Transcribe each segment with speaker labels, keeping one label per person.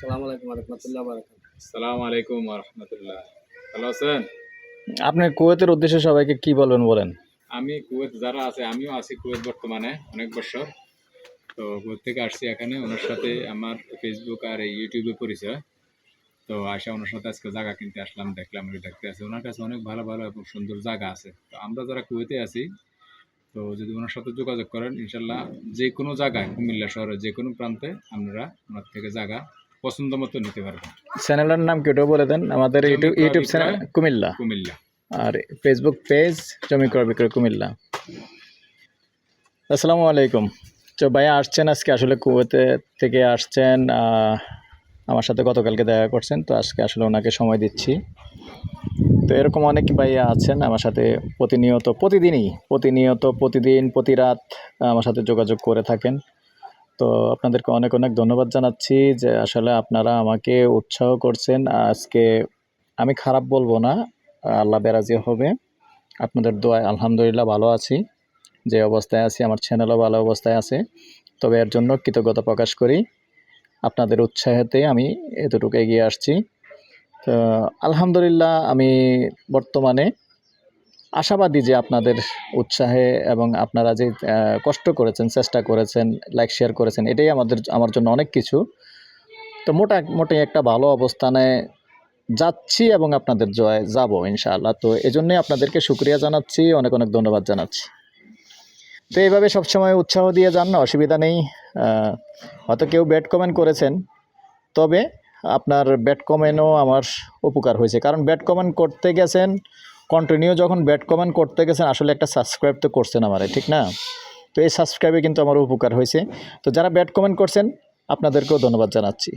Speaker 1: সালাম আলাইকুম রহমতুল্লাহ বারাকাত
Speaker 2: সালাম আলাইকুম রহমতুল্লাহ ভালো আছেন?
Speaker 3: আপনি কুয়েতের উদ্দেশ্যে সবাইকে কি বলবেন বলেন?
Speaker 2: আমি কুয়েত যারা আছে আমিও আছি কুয়েত বর্তমানে অনেক বছর। তো কুয়েত থেকে আসছি এখানে ওনার সাথে আমার ফেসবুক আর এই ইউটিউবে পরিচয়। তো আসা ওনার সাথে আজকে জায়গা কিনতে আসলাম দেখলাম দেখতে আছি। ওনার কাছে অনেক ভালো ভালো এবং সুন্দর জায়গা আছে। তো আমরা যারা কুয়েতে আছি তো যদি ওনার সাথে যোগাযোগ করেন ইনশাল্লাহ যে কোনো জায়গায় কুমিল্লা শহরের যে কোনো প্রান্তে আপনারা ওনার থেকে জায়গা পছন্দ মতো নিতে পারবেন।
Speaker 3: চ্যানেলের নাম কি ওটাও বলে দেন? আমাদের YouTube YouTube channel Comilla.
Speaker 2: Comilla.
Speaker 3: আর ফেসবুক পেজ জমি ক্রয় বিক্রয় কুমিল্লা। আসসালামু আলাইকুম। তো ভাইয়া আসছেন আজকে আসলে কুয়েতে থেকে আসছেন আমার সাথে গতকালকে দেখা করছেন তো আজকে আসলে ওনাকে সময় দিচ্ছি। তো এরকম অনেক ভাইয়া আছেন আমার সাথে প্রতিনিয়ত প্রতিদিনই প্রতিনিয়ত প্রতিদিন প্রতি রাত আমার সাথে যোগাযোগ করে থাকেন। তো আপনাদেরকে অনেক অনেক ধন্যবাদ জানাচ্ছি যে আসলে আপনারা আমাকে উৎসাহ করছেন। আজকে আমি খারাপ বলব না, আল্লাহ বেরাজি হবে। আপনাদের দোয়ায় আলহামদুলিল্লাহ ভালো আছি, যে অবস্থায় আছি, আমার চ্যানেলও ভালো অবস্থায় আছে। তবে এর জন্য কৃতজ্ঞতা প্রকাশ করি। আপনাদের উৎসাহেতে আমি এতটুকু এগিয়ে আসছি। তো আলহামদুলিল্লাহ আমি বর্তমানে আশাবাদী যে আপনাদের উৎসাহে এবং আপনারা যে কষ্ট করেছেন, চেষ্টা করেছেন লাইক শেয়ার করেছেন, এটাই আমাদের, আমার জন্য অনেক কিছু। তো মোটা মোটে একটা ভালো অবস্থানে যাচ্ছি এবং আপনাদের জয়, যাব ইনশাআল্লাহ। তো এজন্যই আপনাদেরকে শুক্রিয়া জানাচ্ছি, অনেক অনেক ধন্যবাদ জানাচ্ছি। তো এইভাবে সবসময় উৎসাহ দিয়ে যান না অসুবিধা নেই। হয়তো কেউ ব্যাড কমেন্ট করেছেন, তবে আপনার ব্যাড কমেন্টও আমার উপকার হয়েছে। কারণ ব্যাড কমেন্ট করতে গেছেন কন্টিনিউ যখন ব্যাট কমেন্ট করতে গেছেন, আসলে একটা সাবস্ক্রাইব তো করছেন আমারে, ঠিক না? তো এই সাবস্ক্রাইবে কিন্তু আমার উপকার হয়েছে। তো যারা ব্যাট কমেন্ট করছেন, আপনাদেরকেও ধন্যবাদ জানাচ্ছি।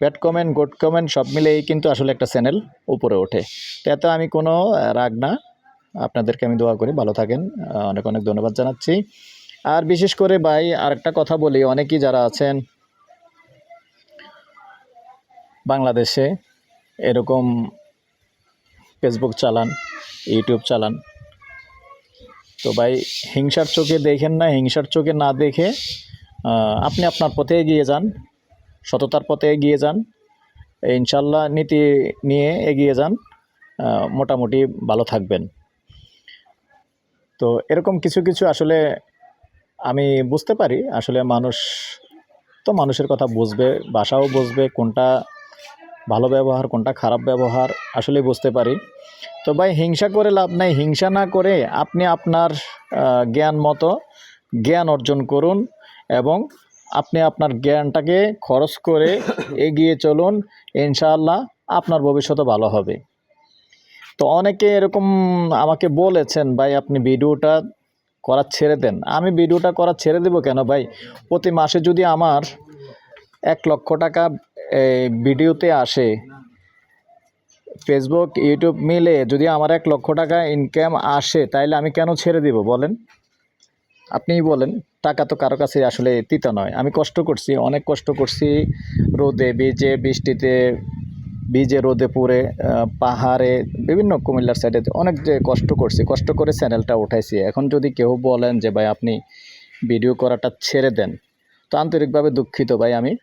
Speaker 3: ব্যাট কমেন্ট গুড কমেন্ট সব মিলেই কিন্তু আসলে একটা চ্যানেল উপরে ওঠে। তো এতে আমি কোনো রাগ না। আপনাদেরকে আমি দোয়া করি, ভালো থাকেন। অনেক অনেক ধন্যবাদ জানাচ্ছি। আর বিশেষ করে ভাই, আরেকটা কথা বলি, অনেকেই যারা আছেন বাংলাদেশে এরকম ফেসবুক চালান ইউটিউব চালান। তো ভাই, হিংসার চোখে দেখেন না, হিংসার চোখে না দেখে আপনি আপনার পথে এগিয়ে যান, সততার পথে এগিয়ে যান ইনশাল্লাহ নীতি নিয়ে এগিয়ে যান মোটামুটি ভালো থাকবেন। তো এরকম কিছু কিছু আসলে আমি বুঝতে পারি, আসলে মানুষ তো মানুষের কথা বুঝবে, ভাষাও বুঝবে, কোনটা ভালো ব্যবহার, কোনটা খারাপ ব্যবহার আসলে বুঝতে পারি। তো ভাই হিংসা করে লাভ নাই। হিংসা না করে আপনি আপনার জ্ঞান মতো জ্ঞান অর্জন করুন এবং আপনি আপনার জ্ঞানটাকে খরচ করে এগিয়ে চলুন। ইনশাআল্লাহ আপনার ভবিষ্যতে ভালো হবে। তো অনেকে এরকম আমাকে বলেছেন ভাই আপনি ভিডিওটা করা ছেড়ে দেন। আমি ভিডিওটা করা ছেড়ে দেবো কেন ভাই? প্রতি মাসে যদি আমার এক লক্ষ টাকা ভিডিওতে আসে ফেসবুক ইউটিউব মিলে যদি আমার এক লক্ষ টাকা ইনকাম আসে তাইলে আমি কেন ছেড়ে দিব বলেন? আপনিই বলেন টাকা তো কারও কাছে আসলে তিতা নয়। আমি কষ্ট করছি অনেক কষ্ট করছি রোদে বীজে বৃষ্টিতে বীজে রোদে আহ, পাহাড়ে বিভিন্ন কুমিল্লার সাইডে অনেক যে কষ্ট করছি কষ্ট করে চ্যানেলটা উঠাইছি। এখন যদি কেউ বলেন যে ভাই আপনি ভিডিও করাটা ছেড়ে দেন তো আন্তরিকভাবে দুঃখিত ভাই আমি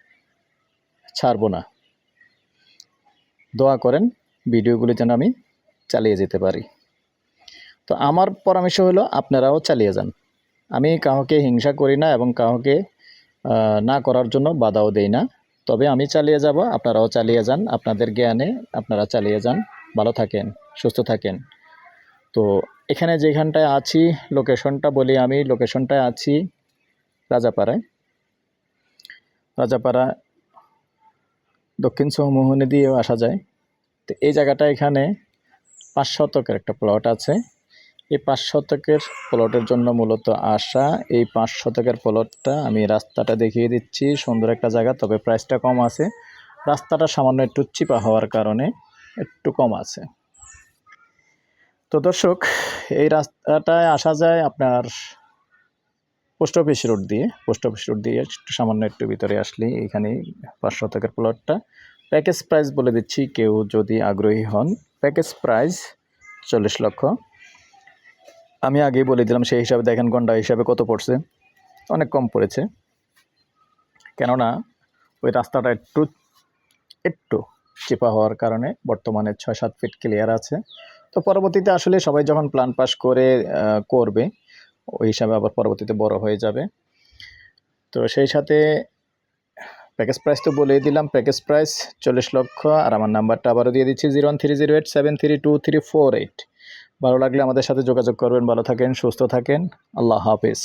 Speaker 3: ছাড়বো না। দোয়া করেন ভিডিওগুলি যেন আমি চালিয়ে যেতে পারি। তো আমার পরামর্শ হলো আপনারাও চালিয়ে যান। আমি কাউকে হিংসা করি না এবং কাউকে না করার জন্য বাধাও দেই না। তবে আমি চালিয়ে যাব, আপনারাও চালিয়ে যান, আপনাদের জ্ঞানে আপনারা চালিয়ে যান। ভালো থাকেন, সুস্থ থাকেন। তো এখানে যেখানটায় আছি, লোকেশনটা বলি আমি, লোকেশনটায় আছি রাজাপাড়ায়। রাজাপাড়া দক্ষিণ চৌমোহনী দিয়েও আসা যায়। তো এই জায়গাটা এখানে পাঁচ শতকের একটা প্লট আছে। এই পাঁচ শতকের প্লটের জন্য মূলত আসা এই পাঁচ শতকের প্লটটা আমি রাস্তাটা দেখিয়ে দিচ্ছি, সুন্দর একটা জায়গা, তবে প্রাইসটা কম আছে। রাস্তাটা সামান্য একটু চিপা হওয়ার কারণে একটু কম আছে। তো দর্শক, এই রাস্তাটায় আসা যায় আপনার পোস্ট অফিস রোড দিয়ে। পোস্ট অফিস রোড দিয়ে একটু সামান্য একটু ভিতরে আসলেই এখানেই পাঁচ শতকের প্লটটা প্যাকেজ প্রাইস বলে দিচ্ছি, কেউ যদি আগ্রহী হন। প্যাকেজ প্রাইস চল্লিশ লক্ষ। আমি আগেই বলে দিলাম, সেই হিসাবে দেখেন গন্ডা হিসাবে কত পড়ছে। অনেক কম পড়েছে। কেননা, ওই রাস্তাটা একটু একটু চিপা হওয়ার কারণে বর্তমানে ছয় সাত ফিট ক্লিয়ার আছে। তো পরবর্তীতে আসলে সবাই যখন প্ল্যান পাস করে করবে, ওই হিসাবে আবার পরবর্তীতে বড় হয়ে যাবে। তো সেই সাথে প্যাকেজ প্রাইস তো বলেই দিলাম, প্যাকেজ প্রাইস চল্লিশ লক্ষ। আর আমার নাম্বারটা আবারও দিয়ে দিচ্ছি, zero one three zero eight seven three two three four eight. ভালো লাগলে আমাদের সাথে যোগাযোগ করবেন, ভালো থাকেন, সুস্থ থাকেন। আল্লাহ হাফিজ।